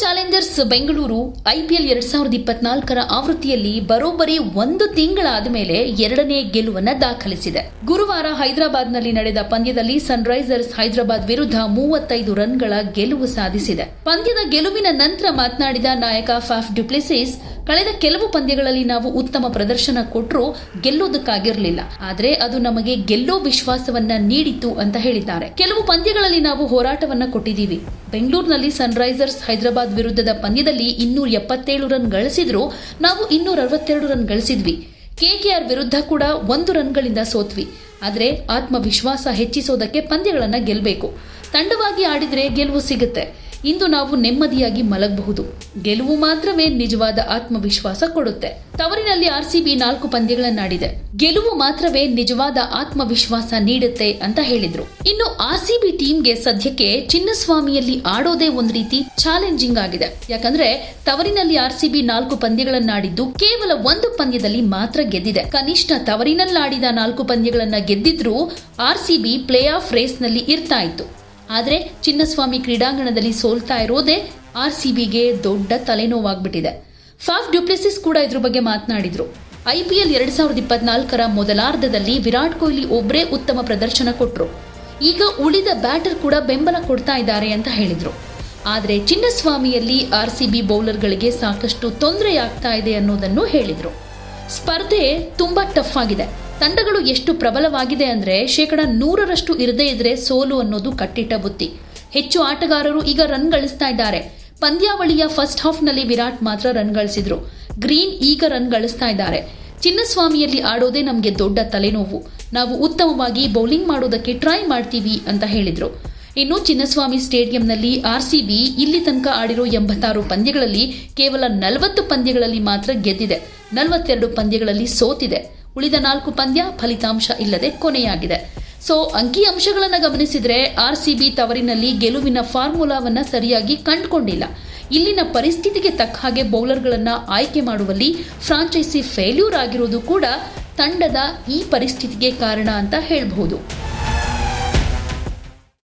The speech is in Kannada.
ಚಾಲೆಂಜರ್ಸ್ ಬೆಂಗಳೂರು ಐಪಿಎಲ್ ಎರಡ್ ಸಾವಿರದ ಇಪ್ಪತ್ನಾಲ್ಕರ ಆವೃತ್ತಿಯಲ್ಲಿ ಬರೋಬ್ಬರಿ ಒಂದು ತಿಂಗಳಾದ ಮೇಲೆ ಎರಡನೇ ಗೆಲುವನ್ನು ದಾಖಲಿಸಿದೆ. ಗುರುವಾರ ಹೈದರಾಬಾದ್ನಲ್ಲಿ ನಡೆದ ಪಂದ್ಯದಲ್ಲಿ ಸನ್ರೈಸರ್ಸ್ ಹೈದರಾಬಾದ್ ವಿರುದ್ಧ ಮೂವತ್ತೈದು ರನ್ಗಳ ಗೆಲುವು ಸಾಧಿಸಿದೆ. ಪಂದ್ಯದ ಗೆಲುವಿನ ನಂತರ ಮಾತನಾಡಿದ ನಾಯಕ ಫಾಫ್ ಡ್ಯುಪ್ಲೆಸಿಸ್ ಕಳೆದ ಕೆಲವು ಪಂದ್ಯಗಳಲ್ಲಿ ನಾವು ಉತ್ತಮ ಪ್ರದರ್ಶನ ಕೊಟ್ಟರೂ ಗೆಲ್ಲೋದಕ್ಕಾಗಿರಲಿಲ್ಲ. ಆದರೆ ಅದು ನಮಗೆ ಗೆಲ್ಲೋ ವಿಶ್ವಾಸವನ್ನ ನೀಡಿತು ಅಂತ ಹೇಳಿದ್ದಾರೆ. ಕೆಲವು ಪಂದ್ಯಗಳಲ್ಲಿ ನಾವು ಹೋರಾಟವನ್ನ ಕೊಟ್ಟಿದ್ದೀವಿ. ಬೆಂಗಳೂರಿನಲ್ಲಿ ಸನ್ರೈಸರ್ಸ್ ಹೈದರಾಬಾದ್ ವಿರುದ್ಧದ ಪಂದ್ಯದಲ್ಲಿ ಇನ್ನೂರ ಎಪ್ಪತ್ತೇಳು ರನ್ ಗಳಿಸಿದ್ರು. ನಾವು ಇನ್ನೂರ ಅರವತ್ತೆರಡು ರನ್ ಗಳಿಸಿದ್ವಿ. ಕೆಕೆಆರ್ ವಿರುದ್ಧ ಕೂಡ ಒಂದು ರನ್ಗಳಿಂದ ಸೋತ್ವಿ. ಆದರೆ ಆತ್ಮವಿಶ್ವಾಸ ಹೆಚ್ಚಿಸೋದಕ್ಕೆ ಪಂದ್ಯಗಳನ್ನು ಗೆಲ್ಲಬೇಕು ತಂಡವಾಗಿ ಆಡಿದರೆ ಗೆಲುವು ಸಿಗುತ್ತೆ. ಇಂದು ನಾವು ನೆಮ್ಮದಿಯಾಗಿ ಮಲಗಬಹುದು. ಗೆಲುವು ಮಾತ್ರವೇ ನಿಜವಾದ ಆತ್ಮವಿಶ್ವಾಸ ಕೊಡುತ್ತೆ. ತವರಿನಲ್ಲಿ ಆರ್ಸಿಬಿ ನಾಲ್ಕು ಪಂದ್ಯಗಳನ್ನಾಡಿದೆ. ಗೆಲುವು ಮಾತ್ರವೇ ನಿಜವಾದ ಆತ್ಮವಿಶ್ವಾಸ ನೀಡುತ್ತೆ ಅಂತ ಹೇಳಿದ್ರು. ಇನ್ನು ಆರ್ಸಿಬಿ ಟೀಮ್ಗೆ ಸದ್ಯಕ್ಕೆ ಚಿನ್ನಸ್ವಾಮಿಯಲ್ಲಿ ಆಡೋದೇ ಒಂದು ರೀತಿ ಚಾಲೆಂಜಿಂಗ್ ಆಗಿದೆ. ಯಾಕಂದ್ರೆ ತವರಿನಲ್ಲಿ ಆರ್ಸಿಬಿ ನಾಲ್ಕು ಪಂದ್ಯಗಳನ್ನಾಡಿದ್ದು ಕೇವಲ ಒಂದು ಪಂದ್ಯದಲ್ಲಿ ಮಾತ್ರ ಗೆದ್ದಿದೆ. ಕನಿಷ್ಠ ತವರಿನಲ್ಲಾಡಿದ ನಾಲ್ಕು ಪಂದ್ಯಗಳನ್ನ ಗೆದ್ದಿದ್ರೂ ಆರ್ಸಿಬಿ ಪ್ಲೇ ಆಫ್ ರೇಸ್ನಲ್ಲಿ ಇರ್ತಾ ಇತ್ತು. ಆದರೆ ಚಿನ್ನಸ್ವಾಮಿ ಕ್ರೀಡಾಂಗಣದಲ್ಲಿ ಸೋಲ್ತಾ ಇರೋದೇ ಆರ್ ಸಿಬಿಗೆ ದೊಡ್ಡ ತಲೆನೋವಾಗ್ಬಿಟ್ಟಿದೆ. ಫಾಫ್ ಡ್ಯೂಪ್ಲೆಸಿಸ್ ಕೂಡ ಇದ್ರ ಬಗ್ಗೆ ಮಾತನಾಡಿದ್ರು. ಐಪಿಎಲ್ ಎರಡ್ ಸಾವಿರದ ಇಪ್ಪತ್ನಾಲ್ಕರ ಮೊದಲಾರ್ಧದಲ್ಲಿ ವಿರಾಟ್ ಕೊಹ್ಲಿ ಒಬ್ಬರೇ ಉತ್ತಮ ಪ್ರದರ್ಶನ ಕೊಟ್ಟರು ಈಗ ಉಳಿದ ಬ್ಯಾಟರ್ ಕೂಡ ಬೆಂಬಲ ಕೊಡ್ತಾ ಇದ್ದಾರೆ ಅಂತ ಹೇಳಿದರು. ಆದರೆ ಚಿನ್ನಸ್ವಾಮಿಯಲ್ಲಿ ಆರ್ ಸಿ ಬಿ ಬೌಲರ್ಗಳಿಗೆ ಸಾಕಷ್ಟು ತೊಂದರೆಯಾಗ್ತಾ ಇದೆ ಅನ್ನೋದನ್ನು ಹೇಳಿದರು. ಸ್ಪರ್ಧೆ ತುಂಬಾ ಟಫ್ ಆಗಿದೆ. ತಂಡಗಳು ಎಷ್ಟು ಪ್ರಬಲವಾಗಿದೆ ಅಂದರೆ ಶೇಕಡ ನೂರರಷ್ಟು ಇರದೇ ಇದ್ರೆ ಸೋಲು ಅನ್ನೋದು ಕಟ್ಟಿಟ್ಟ ಬುತ್ತಿ. ಹೆಚ್ಚು ಆಟಗಾರರು ಈಗ ರನ್ ಗಳಿಸ್ತಾ ಇದ್ದಾರೆ. ಪಂದ್ಯಾವಳಿಯ ಫಸ್ಟ್ ಹಾಫ್ನಲ್ಲಿ ವಿರಾಟ್ ಮಾತ್ರ ರನ್ ಗಳಿಸಿದ್ರು. ಗ್ರೀನ್ ಈಗ ರನ್ ಗಳಿಸ್ತಾ ಇದ್ದಾರೆ. ಚಿನ್ನಸ್ವಾಮಿಯಲ್ಲಿ ಆಡೋದೇ ನಮಗೆ ದೊಡ್ಡ ತಲೆನೋವು. ನಾವು ಉತ್ತಮವಾಗಿ ಬೌಲಿಂಗ್ ಮಾಡೋದಕ್ಕೆ ಟ್ರೈ ಮಾಡ್ತೀವಿ ಅಂತ ಹೇಳಿದರು. ಇನ್ನು ಚಿನ್ನಸ್ವಾಮಿ ಸ್ಟೇಡಿಯಂನಲ್ಲಿ ಆರ್ಸಿಬಿ ಇಲ್ಲಿ ತನಕ ಆಡಿರೋ ಎಂಬತ್ತಾರು ಪಂದ್ಯಗಳಲ್ಲಿ ಕೇವಲ ನಲವತ್ತು ಪಂದ್ಯಗಳಲ್ಲಿ ಮಾತ್ರ ಗೆದ್ದಿದೆ. ನಲವತ್ತೆರಡು ಪಂದ್ಯಗಳಲ್ಲಿ ಸೋತಿದೆ. ಉಳಿದ ನಾಲ್ಕು ಪಂದ್ಯ ಫಲಿತಾಂಶ ಇಲ್ಲದೆ ಕೊನೆಯಾಗಿದೆ. ಸೊ, ಅಂಕಿ ಅಂಶಗಳನ್ನು ಸಿ ಬಿ ತವರಿನಲ್ಲಿ ಗೆಲುವಿನ ಫಾರ್ಮುಲಾವನ್ನು ಸರಿಯಾಗಿ ಕಂಡುಕೊಂಡಿಲ್ಲ. ಇಲ್ಲಿನ ಪರಿಸ್ಥಿತಿಗೆ ತಕ್ಕ ಹಾಗೆ ಬೌಲರ್ಗಳನ್ನು ಆಯ್ಕೆ ಮಾಡುವಲ್ಲಿ ಫ್ರಾಂಚೈಸಿ ಫೇಲ್ಯೂರ್ ಆಗಿರೋದು ಕೂಡ ತಂಡದ ಈ ಪರಿಸ್ಥಿತಿಗೆ ಕಾರಣ ಅಂತ ಹೇಳಬಹುದು.